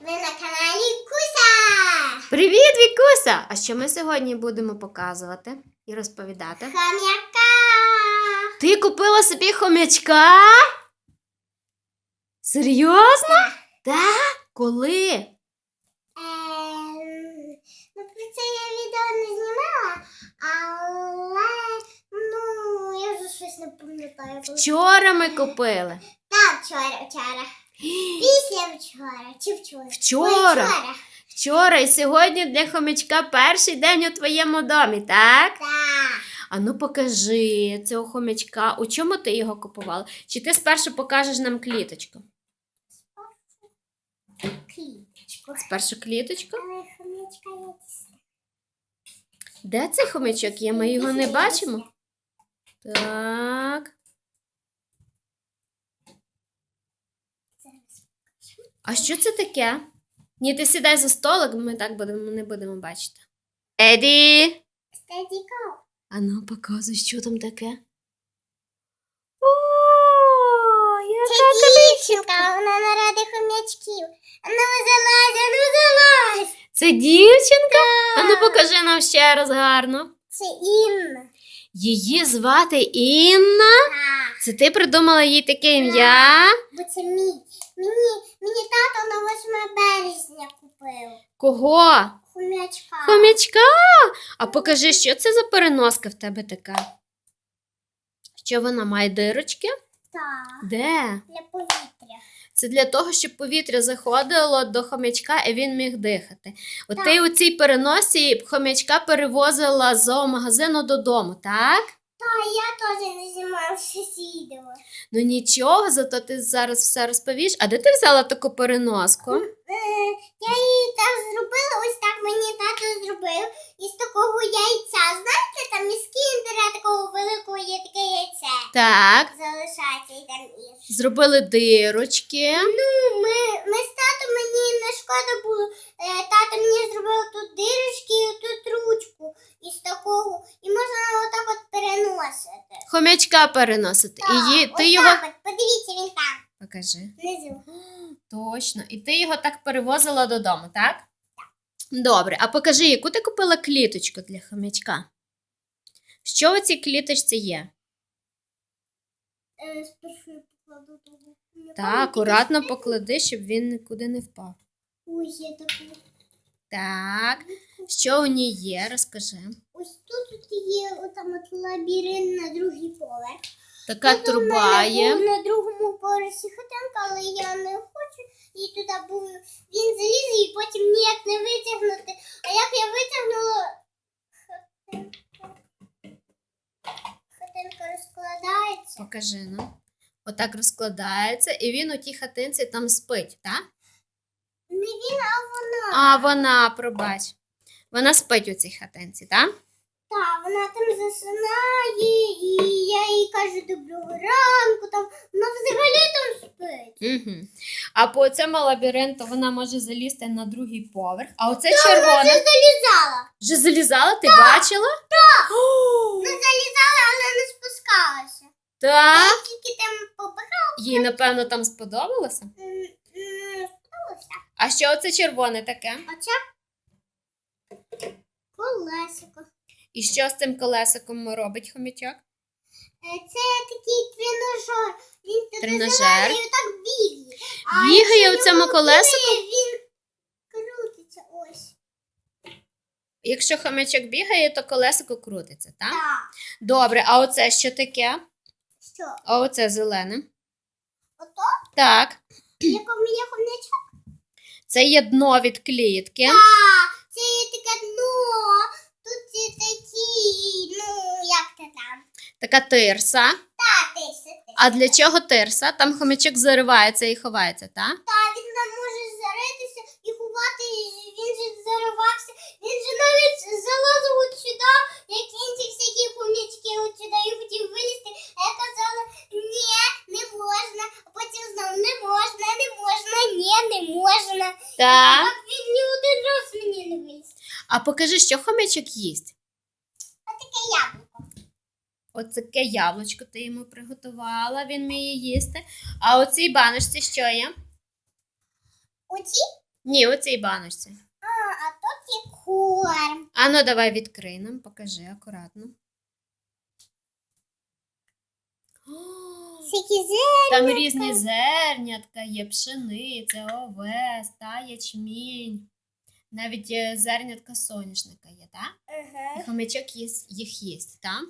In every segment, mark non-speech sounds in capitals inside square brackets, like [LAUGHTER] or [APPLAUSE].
Ви на каналі Куся! Привіт, Вікуся! А що ми сьогодні будемо показувати і розповідати? Хам'яка! Ти купила собі хомячка? Серйозно? Так? Коли? Ем, ну, про це я відео не знімала, але ну, я вже щось не пам'ятаю. Вчора ми купили. Так, вчора, вчора. Після вчора. Чи вчора? Вчора. Ой, вчора. І сьогодні для хомячка перший день у твоєму домі, так? Так. А ну покажи цього хомячка. У чому ти його купувала? Чи ти спершу покажеш нам кліточку? Квіточку. Спершу кліточку? Але хомячка я дістала. Де цей хомячок є? Ми його не бачимо. Так. А що це таке? Ні, ти сідай за столик, ми так будемо, не будемо бачити. Еді! Steady go. А ну, показуй, що там таке. О, Це яка дівчинка, вона на ради хомячків. А ну залазь, а ну залазь. Це дівчинка? А ну покажи нам ще раз гарно. Це Інна. Її звати Інна. Так, Це ти придумала їй таке ім'я? бо це мій. Мені, мені тато на 8 березня купив. Кого? Хомячка. Хомячка. А покажи, що це за переноска в тебе така? Що вона має дирочки? Так, Де? для повітря. Це для того, щоб повітря заходило до хомячка і він міг дихати. От Так. ти у цій переносі хомячка перевозила з зоомагазину додому, так? Та я теж не знімав щось відео. Ну нічого, зато ти зараз все розповіш. А де ти взяла таку переноску? Е, я її так зробила, ось так мені тато зробив. Із такого яйця. Знаєте, там із кіндера такого великого є таке яйце. Так. Залишається і там і. Зробили дирочки. Ну, ми, ми з татом мені не шкода було. Е, тато мені зробив тут дирочки і тут із такого. І можна отак от переносити. Хомячка переносити. І її, ти ось його. так от, подивіться, він там, Покажи. внизу. [GASPS] Точно. І ти його так перевозила додому, так? Добре, а покажи, яку ти купила кліточку для хомячка? Що у цій кліточці є? Е, спершу я покладу того. Так, пам'ятаю, акуратно поклади, щоб він нікуди не впав. Ось є таку. Так, що у ній є, розкажи. Ось тут от є отам от лабіринт на другий поверх. Така Тут у труба мене є. був на другому поверсі хатинка, але я не хочу. І туди був він заліз і потім ніяк не витягнути. А як я витягнула, хатинка розкладається. Покажи ну. Отак розкладається, і він у тій хатинці там спить, так? Не він, а вона. А вона, пробач. Вона спить у цій хатинці, так? Так, вона там засинає, і я їй кажу доброго ранку. Там вона взагалі там спить. Угу. А по цьому лабіринту вона може залізти на другий поверх. А оце Вона червона. вже залізала. Вже залізала, ти бачила? Так. Не залізала, але не спускалася. Так. Тільки там побігала. Їй, напевно, там сподобалося. м, м, А що оце червоне таке? Оце колесико. І що з цим колесиком робить хомячок? Е, Це такий тренажер. Він Тренажер? і отак бігає. А Бігає у цьому колесику? Він крутиться ось. Якщо хомячок бігає, то колесико крутиться, так? Так. Добре, а оце що таке? Що? А оце зелене. Ото? Так. Є хомячок? Це є дно від клітки. А, це є таке дно. Тут є такі, ну, як це там? Така тирса. Та, тирса, тирса. А для чого тирса? Там хомячок заривається і ховається, так? Та, він там може заритися і ховати, він же заривався. Він же навіть залазив от сюди, як інші всякі хомячки от сюди і хотів вилізти. А я казала, ні, не можна. А потім знову не можна, не можна, ні, не можна. Так. Так він ні один раз мені не виліз. А покажи, що хомячок їсть. А таке яблуко. Оце таке яблучко ти йому приготувала, він вміє їсти. А у цій баночці що є? Оці Ні, у цій баночці. А, а тут є корм. Ану, давай відкрий нам, покажи акуратно. Всякі. Там різні зернятка, є пшениця, овес, та ячмінь. Навіть е, зернятка соняшника є, так? І Ага. хомячок їс- їх їсть, так?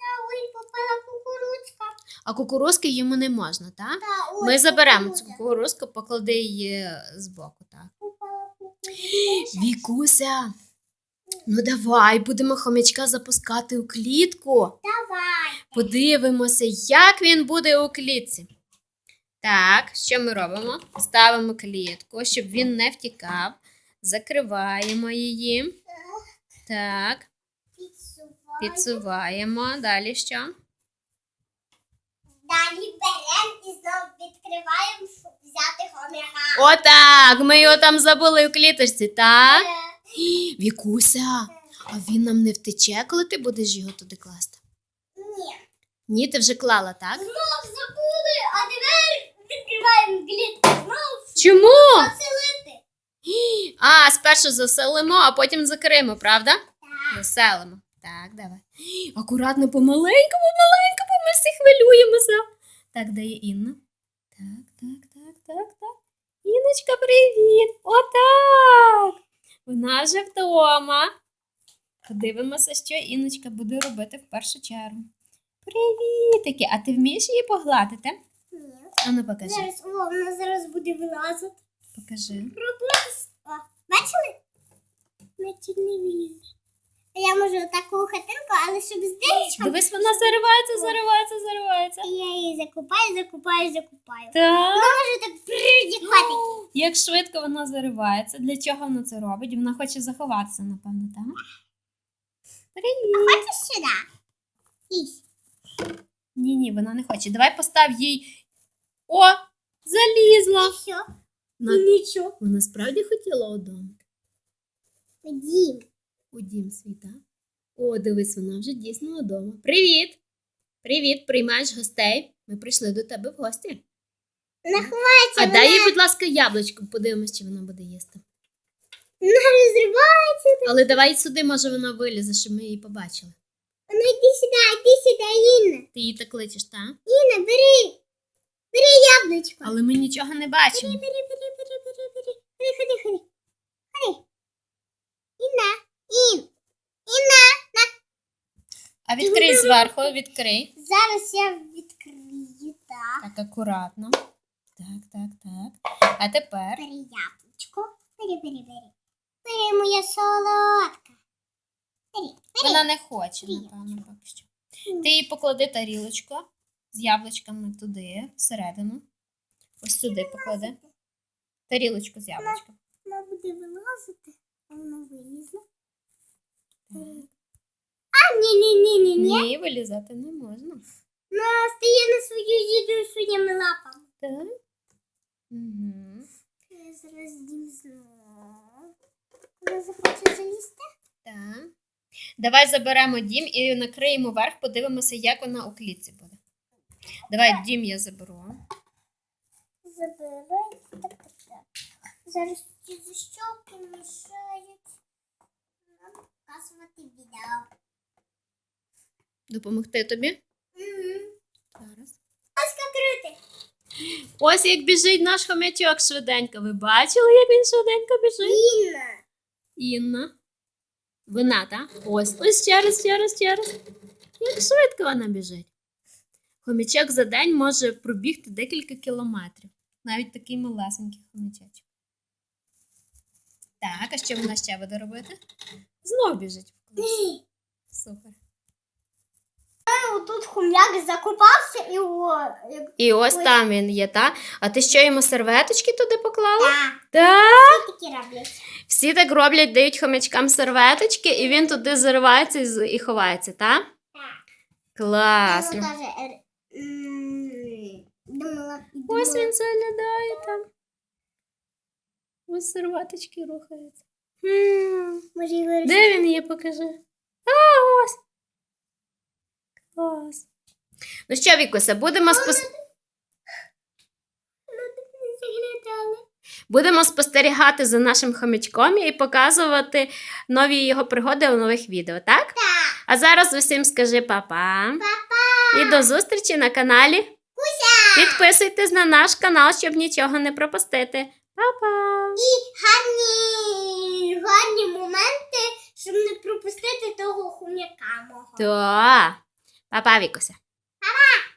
Та ой, попала кукурудзка. А кукурузки йому не можна, так? Та, ой, Ми заберемо цю кукурудза. кукурузку, поклади її збоку, так? Попала кукурудза. Вікуся, ну давай, будемо хомячка запускати у клітку. Давай. Подивимося, як він буде у клітці. Так, що ми робимо? Ставимо клітку, щоб він не втікав. Закриваємо її. Так, підсуваємо. Далі що? Далі беремо і знову відкриваємо, щоб взяти хомяка. Отак! Ми його там забули у кліточці, так? Е, [GASPS] Вікуся, а він нам не втече, коли ти будеш його туди класти? Ні. Ні, ти вже клала, так? Знов забули, а тепер відкриваємо клітку. Знов Чому? Спершу заселимо, а потім закриємо, правда? Так. Заселимо. Так, давай. [GASPS] Акуратно, помаленьку, помаленьку, бо ми всі хвилюємося. Так, де є Інна? Так, так, так, так, так. Інночка, привіт! Отак! Вона вже вдома. Подивимося, що Інночка буде робити в першу чергу. Привітики! А ти вмієш її погладити? Ні. Ану, покажи. Зараз, о, вона зараз буде вилазити. Покажи. О, бачили? Значить не. А Я можу таку хатинку, але щоб з дирочком. Дивись, вона заривається, заривається, заривається. Я її закупаю, закупаю, закупаю. Так. Вона може так придіхати. Як швидко вона заривається. Для чого вона це робить? Вона хоче заховатися, напевно, так? Привіт. Хочеш сюди? Ні, ні, вона не хоче. Давай постав їй. О! Залізла! І що? На- І нічого. Вона справді хотіла у дом. Дім. У дім свій, так? О, дивись, вона вже дійсно удома. Привіт! Привіт, приймаєш гостей. Ми прийшли до тебе в гості. Наховається, А вона, дай їй, будь ласка, яблучко, подивимось, чи вона буде їсти. вона розривається. Але давай сюди, може, вона вилізе, щоб ми її побачили. Вона йди сюди, йди сюди, Інна. Ти її так кличеш, так? Інна, бери. Бери яблучко. Але ми нічого не бачимо. Бери, бери, бери, бери, бери, бери. Ходи, ходи, ходи. Ходи. Інна, Ін. Інна. А відкрий зверху, відкрий. Зараз я відкрию, так. Так, акуратно. Так, так, так. А тепер. Бери яблучко. Бери, бери, бери. Бери, моя солодка. Бери, бери. Вона не хоче, напевно, поки що. Ти їй поклади тарілочку з яблучками туди, всередину. Ось сюди поклади. Тарілочку з яблучком. Вона буде вилазити, а вона вилізла. А, ні, ні, ні, ні, ні. Ні, вилізати не можна. Вона стає на свою їду своїми лапами. Так. Угу. Я зараз дім знову. Вона захоче залізти. Так. Давай заберемо дім і накриємо верх, подивимося, як вона у клітці. Давай дім я заберу. Забирай. Так, так, так. Зараз ці мішають нам показувати відео. Допомогти тобі? Угу. Зараз. Ось як біжить наш хомячок швиденько. Ви бачили, як він швиденько біжить? Інна. Інна. Вона, так? Ось. Ось ще раз, ще раз, ще раз. Як швидко вона біжить. Хомячок за день може пробігти декілька кілометрів. Навіть такий малесенький хомячечок. Так, а що вона ще буде робити? Знов біжить. Супер. Тут хом'як закопався і о, як І ось там він є, так? А ти що йому серветочки туди поклала? так. Так. Такі роблять. Всі так роблять, дають хомячкам серветочки, і він туди заривається і з- і ховається, так? Так. Класно. Вона каже, е, Ось він заглядає там. Ось серветочки рухаються. Де він є, покажи. А, ось. Клас. Ну що, Вікуся, будемо спос... Будемо спостерігати за нашим хомячком і показувати нові його пригоди у нових відео, так? Так. А зараз усім скажи па-па. Па-па. І до зустрічі на каналі. Куся. Підписуйтесь на наш канал, щоб нічого не пропустити. Па-па! І гарні, гарні моменти, щоб не пропустити того хум'яка мого. Та. Па-па, Вікуся. Па-па.